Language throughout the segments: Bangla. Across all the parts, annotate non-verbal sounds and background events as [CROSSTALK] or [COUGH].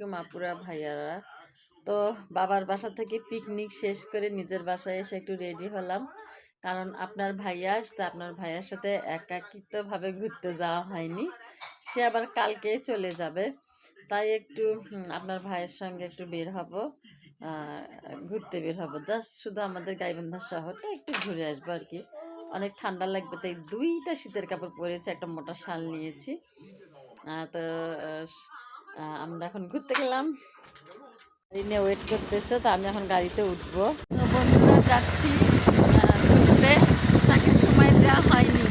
আলাইকুম আপুরা ভাইয়ারা। তো বাবার বাসা থেকে পিকনিক শেষ করে নিজের বাসায় এসে একটু রেডি হলাম। কারণ আপনার ভাইয়া আসছে, আপনার ভাইয়ার সাথে একাকিত্বভাবে ঘুরতে যাওয়া হয়নি। সে আবার কালকে চলে যাবে। তাই একটু আপনার ভাইয়ের সঙ্গে একটু বের হব। ঘুরতে বের হব। জাস্ট শুধু আমাদের গাইবান্ধা শহরটা একটু ঘুরে আসব আর কি। অনেক ঠান্ডা লাগবে, তাই দুইটা শীতের কাপড় পরেছি, একটা মোটা শাল নিয়েছি। তো আমরা এখন ঘুরতে গেলাম। গাড়ি নিয়ে ওয়েট করতেছে, তো আমি এখন গাড়িতে উঠবো। বন্ধুরা, যাচ্ছি ঘুরতে। তাকে সময় দেওয়া হয়নি।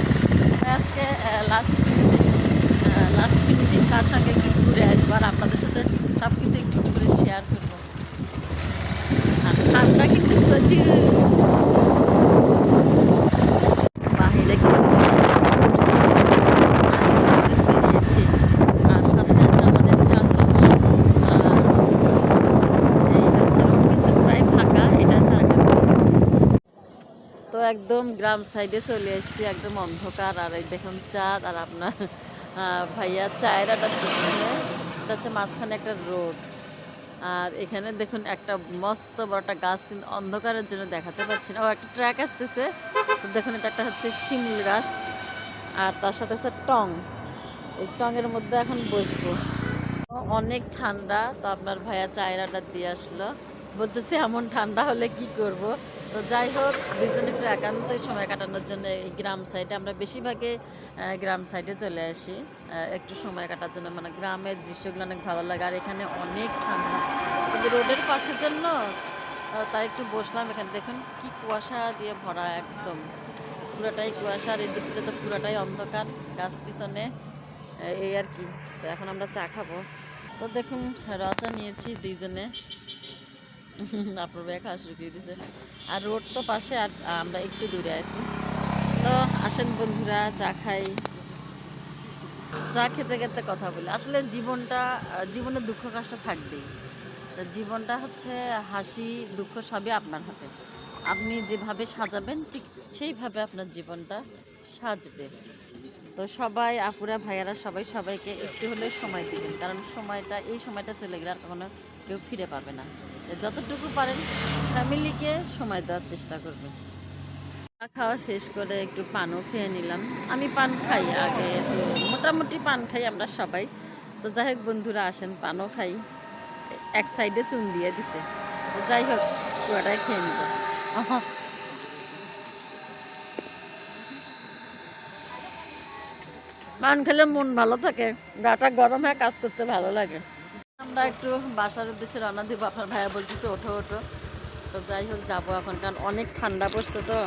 আজকে লাস্ট ফিনিশিং লাস্ট ফিনিশিং তার সঙ্গে একটু ঘুরে আসব আর আপনাদের সাথে সব কিছু একটু করে শেয়ার করব। আর কিন্তু প্রচুর বাহিরে কিন্তু বেরিয়েছি আর সাথে আছে আমাদের চাঁদমামা আর এই হচ্ছে রোড কিন্তু প্রায় ফাঁকা এটা হচ্ছে আরেকটা place। তো একদম গ্রাম সাইডে চলে এসেছি, একদম অন্ধকার। আর এই দেখুন চাঁদ আর আপনার ভাইয়া চায়ের আটা এটা হচ্ছে মাঝখানে একটা রোড। আর এখানে দেখুন একটা মস্ত বড় একটা গাছ, কিন্তু অন্ধকারের জন্য দেখাতে পাচ্ছি না। ও, একটা ট্র্যাক আসতেছে। দেখুন এটা একটা হচ্ছে শিমুল গাছ। আর তার সাথে আছে টং। এই টঙের মধ্যে এখন বসবো। অনেক ঠান্ডা। তো আপনার ভাইয়া চায়ের আড্ডা দিয়ে আসলো। বলতেছে, এমন ঠান্ডা হলে কি করব? তো যাই হোক দুজনে একটু একান্তই সময় কাটানোর জন্য এই গ্রাম সাইডে আমরা বেশিরভাগে গ্রাম সাইডে চলে আসি। একটু সময় কাটার জন্য মানে গ্রামের দৃশ্যগুলো অনেক ভালো লাগে। আর এখানে অনেক ঠান্ডা। রোডের পাশের জন্য তাই একটু বসলাম এখানে। দেখুন কি কুয়াশা দিয়ে ভরা একদম। পুরোটাই কুয়াশা, আর এই দিকটা তো পুরোটাই অন্ধকার। গাছ পিছনে এই আর কি। তো এখন আমরা চা খাব। তো দেখুন রচা নিয়েছি দুইজনে। [LAUGHS] আপনার ভাই খাওয়া শুরু দিছে। আর রোড তো পাশে আর আমরা একটু দূরে আছি। তো আসেন বন্ধুরা চা খাই। চা খেতে খেতে কথা বলি। আসলে জীবনটা আহ, জীবনে দুঃখ কষ্ট থাকবেই। জীবনটা হচ্ছে হাসি দুঃখ সবই আপনার হাতে। আপনি যেভাবে সাজাবেন ঠিক সেইভাবে আপনার জীবনটা সাজবে তো সবাই, আপুরা, ভাইয়ারা সবাই সবাইকে একটু হলেও সময় দিবেন। কারণ সময়টা, এই সময়টা চলে গেলে আর কখনো কেউ ফিরে পাবে না। যতটুকু পারেন ফ্যামিলিকে সময় দেওয়ার চেষ্টা করবেন। খাওয়া শেষ করে একটু পানও খেয়ে নিলাম। আমি পান খাই, আগে তো মোটামুটি পান খাই আমরা সবাই। তো যাই হোক, বন্ধুরা আসেন, পানও খাই। এক সাইডে চুন দিয়ে দিছে। তো যাই হোক পুরোটাই খেয়ে নিব। পান খেলে মন ভালো থাকে। গাটা গরম হয় কাজ করতে ভালো লাগে। আমরা একটু বাসার উদ্দেশ্যে রওনা দিব, আপনার ভাইয়া বলতেছে, ওঠো ওঠো। তো যাই হোক, যাব এখন, কারণ অনেক ঠান্ডা পড়ছে তো।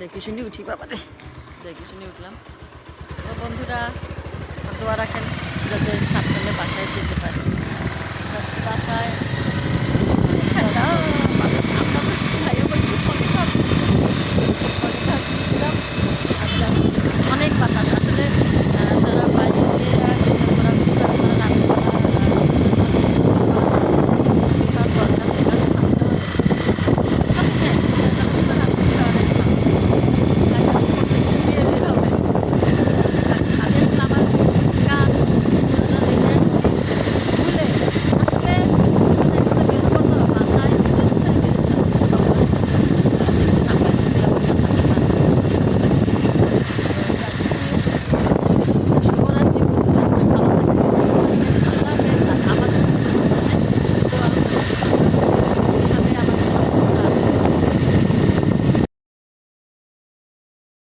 দেখি শুনি উঠি বাবারে দেখি শুনি উঠলাম। তো বন্ধুরা, দোয়া রাখেন